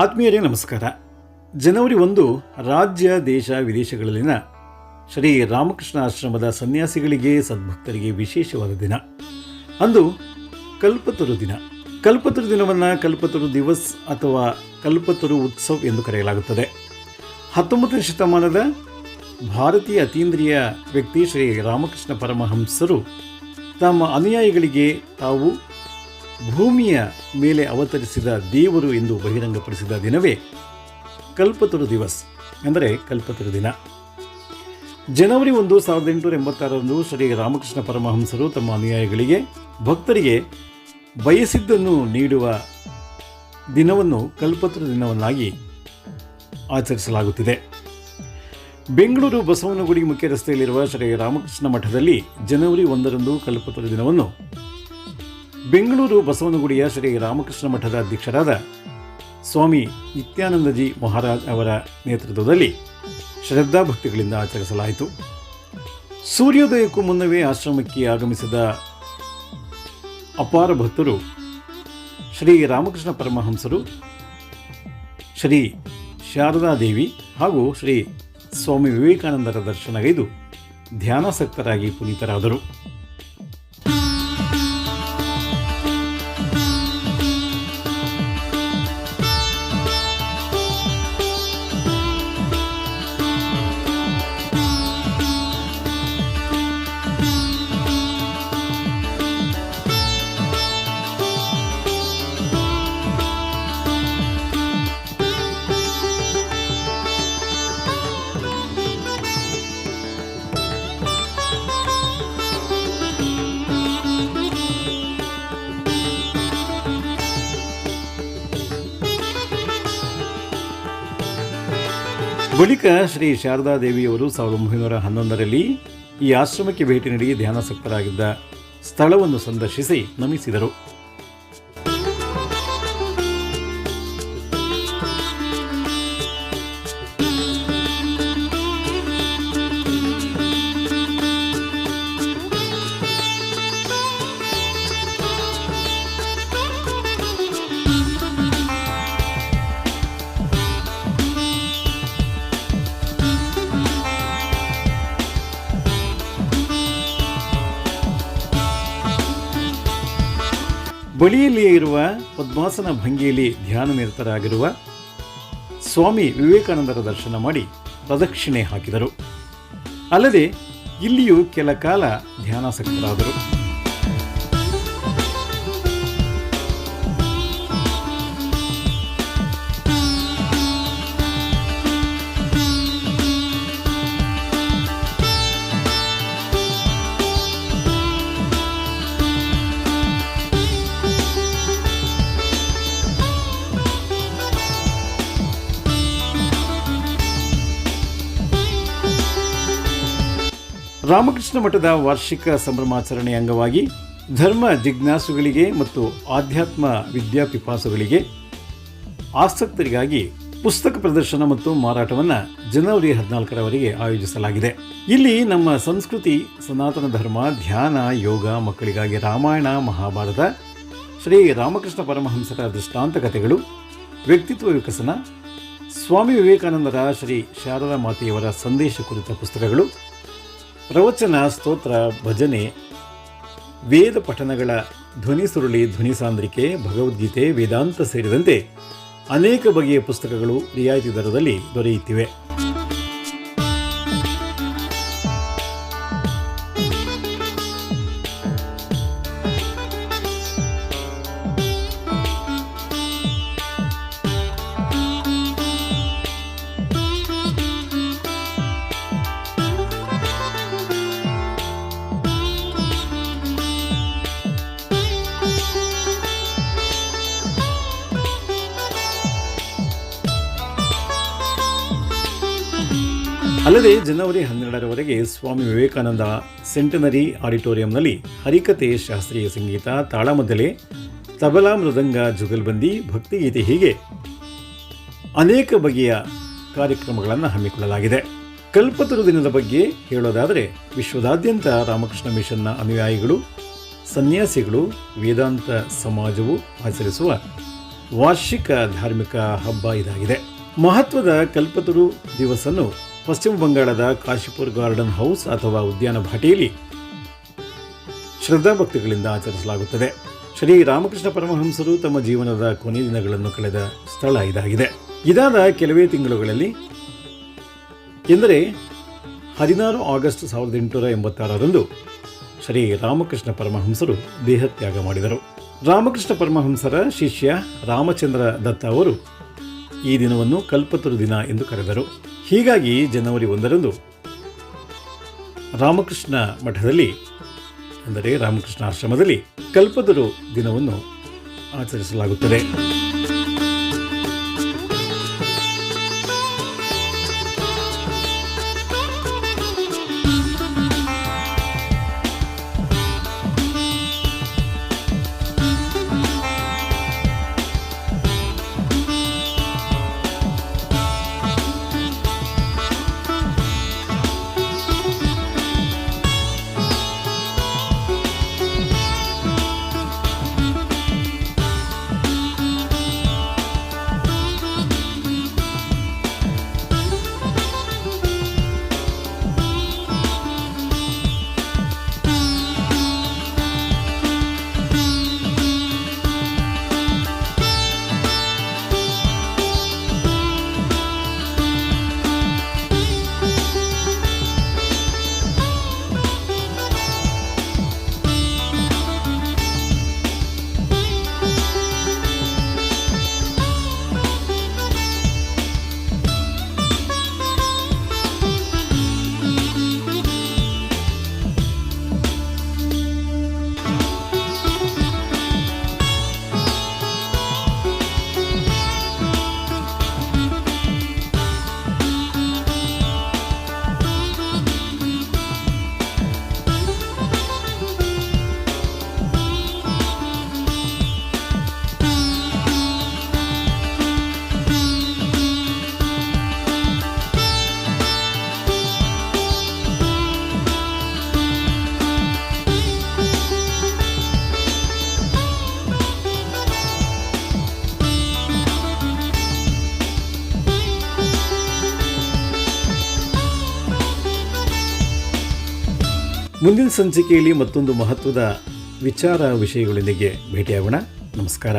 ಆತ್ಮೀಯರೇ, ನಮಸ್ಕಾರ. ಜನವರಿ ಒಂದು, ರಾಜ್ಯ, ದೇಶ, ವಿದೇಶಗಳಲ್ಲಿನ ಶ್ರೀ ರಾಮಕೃಷ್ಣ ಆಶ್ರಮದ ಸನ್ಯಾಸಿಗಳಿಗೆ, ಸದ್ಭಕ್ತರಿಗೆ ವಿಶೇಷವಾದ ದಿನ. ಅಂದು ಕಲ್ಪತರು ದಿನ. ಕಲ್ಪತರು ದಿನವನ್ನು ಕಲ್ಪತರು ದಿವಸ್ ಅಥವಾ ಕಲ್ಪತರು ಉತ್ಸವ್ ಎಂದು ಕರೆಯಲಾಗುತ್ತದೆ. ಹತ್ತೊಂಬತ್ತನೇ ಶತಮಾನದ ಭಾರತೀಯ ಅತೀಂದ್ರಿಯ ವ್ಯಕ್ತಿ ಶ್ರೀ ರಾಮಕೃಷ್ಣ ಪರಮಹಂಸರು ತಮ್ಮ ಅನುಯಾಯಿಗಳಿಗೆ ತಾವು ಭೂಮಿಯ ಮೇಲೆ ಅವತರಿಸಿದ ದೇವರು ಎಂದು ಬಹಿರಂಗಪಡಿಸಿದ ದಿನವೇ ಕಲ್ಪತರು ದಿವಸ್, ಅಂದರೆ ಕಲ್ಪತರು ದಿನ. ಜನವರಿ ಒಂದು ಸಾವಿರದ ಎಂಟುನೂರ ಎಂಬತ್ತಾರರಂದು ಶ್ರೀ ರಾಮಕೃಷ್ಣ ಪರಮಹಂಸರು ತಮ್ಮ ಅನುಯಾಯಿಗಳಿಗೆ ಭಕ್ತರಿಗೆ ಬಯಸಿದ್ದನ್ನು ನೀಡುವ ದಿನವನ್ನು ಕಲ್ಪತರು ದಿನವನ್ನಾಗಿ ಆಚರಿಸಲಾಗುತ್ತಿದೆ. ಬೆಂಗಳೂರು ಬಸವನಗುಡಿ ಮುಖ್ಯ ರಸ್ತೆಯಲ್ಲಿರುವ ಶ್ರೀ ರಾಮಕೃಷ್ಣ ಮಠದಲ್ಲಿ ಜನವರಿ ಒಂದರಂದು ಕಲ್ಪತರು ದಿನವನ್ನು ಬೆಂಗಳೂರು ಬಸವನಗುಡಿಯ ಶ್ರೀ ರಾಮಕೃಷ್ಣ ಮಠದ ಅಧ್ಯಕ್ಷರಾದ ಸ್ವಾಮಿ ನಿತ್ಯಾನಂದಜಿ ಮಹಾರಾಜ್ ಅವರ ನೇತೃತ್ವದಲ್ಲಿ ಶ್ರದ್ಧಾಭಕ್ತಿಗಳಿಂದ ಆಚರಿಸಲಾಯಿತು. ಸೂರ್ಯೋದಯಕ್ಕೂ ಮುನ್ನವೇ ಆಶ್ರಮಕ್ಕೆ ಆಗಮಿಸಿದ ಅಪಾರ ಭಕ್ತರು ಶ್ರೀ ರಾಮಕೃಷ್ಣ ಪರಮಹಂಸರು, ಶ್ರೀ ಶಾರದಾದೇವಿ ಹಾಗೂ ಶ್ರೀ ಸ್ವಾಮಿ ವಿವೇಕಾನಂದರ ದರ್ಶನಗೈದು ಧ್ಯಾನಾಸಕ್ತರಾಗಿ ಪುನೀತರಾದರು. ಬಳಿಕ ಶ್ರೀ ಶಾರದಾದೇವಿಯವರು ಸಾವಿರದ ಒಂಬೈನೂರ ಹನ್ನೊಂದರಲ್ಲಿ ಈ ಆಶ್ರಮಕ್ಕೆ ಭೇಟಿ ನೀಡಿ ಧ್ಯಾನಾಸಕ್ತರಾಗಿದ್ದ ಸ್ಥಳವನ್ನು ಸಂದರ್ಶಿಸಿ ನಮಿಸಿದರು. ಬಳಿಯಲ್ಲಿಯೇ ಇರುವ ಪದ್ಮಾಸನ ಭಂಗಿಯಲ್ಲಿ ಧ್ಯಾನ ನಿರತರಾಗಿರುವ ಸ್ವಾಮಿ ವಿವೇಕಾನಂದರ ದರ್ಶನ ಮಾಡಿ ಪ್ರದಕ್ಷಿಣೆ ಹಾಕಿದರು. ಅಲ್ಲದೆ ಇಲ್ಲಿಯೂ ಕೆಲ ಕಾಲ ಧ್ಯಾನಾಸಕ್ತರಾದರು. ರಾಮಕೃಷ್ಣ ಮಠದ ವಾರ್ಷಿಕ ಸಂಭ್ರಮಾಚರಣೆಯ ಅಂಗವಾಗಿ ಧರ್ಮ ಜಿಜ್ಞಾಸುಗಳಿಗೆ ಮತ್ತು ಆಧ್ಯಾತ್ಮ ವಿದ್ಯಾಪಿಪಾಸುಗಳಿಗೆ ಆಸಕ್ತರಿಗಾಗಿ ಪುಸ್ತಕ ಪ್ರದರ್ಶನ ಮತ್ತು ಮಾರಾಟವನ್ನು ಜನವರಿ ಹದಿನಾಲ್ಕರವರೆಗೆ ಆಯೋಜಿಸಲಾಗಿದೆ. ಇಲ್ಲಿ ನಮ್ಮ ಸಂಸ್ಕೃತಿ, ಸನಾತನ ಧರ್ಮ, ಧ್ಯಾನ, ಯೋಗ ಮಕ್ಕಳಿಗಾಗಿ ರಾಮಾಯಣ, ಮಹಾಭಾರತ, ಶ್ರೀ ರಾಮಕೃಷ್ಣ ಪರಮಹಂಸರ ದೃಷ್ಟಾಂತ ಕಥೆಗಳು, ವ್ಯಕ್ತಿತ್ವ ವಿಕಸನ, ಸ್ವಾಮಿ ವಿವೇಕಾನಂದರ ಶ್ರೀ ಶಾರದಾ ಮಾತೆಯವರ ಸಂದೇಶ ಕುರಿತ ಪುಸ್ತಕಗಳು ಪ್ರವಚನ ಸ್ತೋತ್ರ ಭಜನೆ, ವೇದ ಪಠನಗಳ ಧ್ವನಿ ಸುರುಳಿ ಧ್ವನಿ ಸಾಂದ್ರಿಕೆ, ಭಗವದ್ಗೀತೆ, ವೇದಾಂತ ಸೇರಿದಂತೆ ಅನೇಕ ಬಗೆಯ ಪುಸ್ತಕಗಳು ರಿಯಾಯಿತಿ ದರದಲ್ಲಿ ದೊರೆಯುತ್ತಿವೆ. ಅಲ್ಲದೆ ಜನವರಿ ಹನ್ನೆರಡರವರೆಗೆ ಸ್ವಾಮಿ ವಿವೇಕಾನಂದ ಸೆಂಟನರಿ ಆಡಿಟೋರಿಯಂನಲ್ಲಿ ಹರಿಕತೆ ಶಾಸ್ತ್ರೀಯ ಸಂಗೀತ, ತಾಳಮದ್ದಲೆ, ತಬಲಾ ಮೃದಂಗ ಜುಗಲ್ಬಂದಿ, ಭಕ್ತಿಗೀತೆ ಹೀಗೆ ಅನೇಕ ಬಗೆಯ ಕಾರ್ಯಕ್ರಮಗಳನ್ನು ಹಮ್ಮಿಕೊಳ್ಳಲಾಗಿದೆ. ಕಲ್ಪತರು ದಿನದ ಬಗ್ಗೆ ಹೇಳೋದಾದರೆ ವಿಶ್ವದಾದ್ಯಂತ ರಾಮಕೃಷ್ಣ ಮಿಷನ್ನ ಅನುಯಾಯಿಗಳು, ಸನ್ಯಾಸಿಗಳು, ವೇದಾಂತ ಸಮಾಜವು ಆಚರಿಸುವ ವಾರ್ಷಿಕ ಧಾರ್ಮಿಕ ಹಬ್ಬ ಇದಾಗಿದೆ. ಮಹತ್ವದ ಕಲ್ಪತರು ದಿವಸನ್ನು ಪಶ್ಚಿಮ ಬಂಗಾಳದ ಕಾಶಿಪುರ್ ಗಾರ್ಡನ್ ಹೌಸ್ ಅಥವಾ ಉದ್ಯಾನ ಭಾಟಿಯಲ್ಲಿ ಶ್ರದ್ಧಾಭಕ್ತಿಗಳಿಂದ ಆಚರಿಸಲಾಗುತ್ತದೆ. ಶ್ರೀ ರಾಮಕೃಷ್ಣ ಪರಮಹಂಸರು ತಮ್ಮ ಜೀವನದ ಕೊನೆಯ ದಿನಗಳನ್ನು ಕಳೆದ ಸ್ಥಳ ಇದಾಗಿದೆ. ಇದಾದ ಕೆಲವೇ ತಿಂಗಳುಗಳಲ್ಲಿ ಎಂದರೆ ಹದಿನಾರು ಆಗಸ್ಟ್ ಸಾವಿರದ ಎಂಟುನೂರ ಎಂಬತ್ತಾರರಂದು ಶ್ರೀ ರಾಮಕೃಷ್ಣ ಪರಮಹಂಸರು ದೇಹತ್ಯಾಗ ಮಾಡಿದರು. ರಾಮಕೃಷ್ಣ ಪರಮಹಂಸರ ಶಿಷ್ಯ ರಾಮಚಂದ್ರ ದತ್ತ ಅವರು ಈ ದಿನವನ್ನು ಕಲ್ಪತರು ದಿನ ಎಂದು ಕರೆದರು. ಹೀಗಾಗಿ ಜನವರಿ ಒಂದರಂದು ರಾಮಕೃಷ್ಣ ಮಠದಲ್ಲಿ ಅಂದರೆ ರಾಮಕೃಷ್ಣ ಆಶ್ರಮದಲ್ಲಿ ಕಲ್ಪದರು ದಿನವನ್ನು ಆಚರಿಸಲಾಗುತ್ತದೆ. ಮುಂದಿನ ಸಂಚಿಕೆಯಲ್ಲಿ ಮತ್ತೊಂದು ಮಹತ್ವದ ವಿಚಾರ ವಿಷಯಗಳೊಂದಿಗೆ ಭೇಟಿಯಾಗೋಣ. ನಮಸ್ಕಾರ.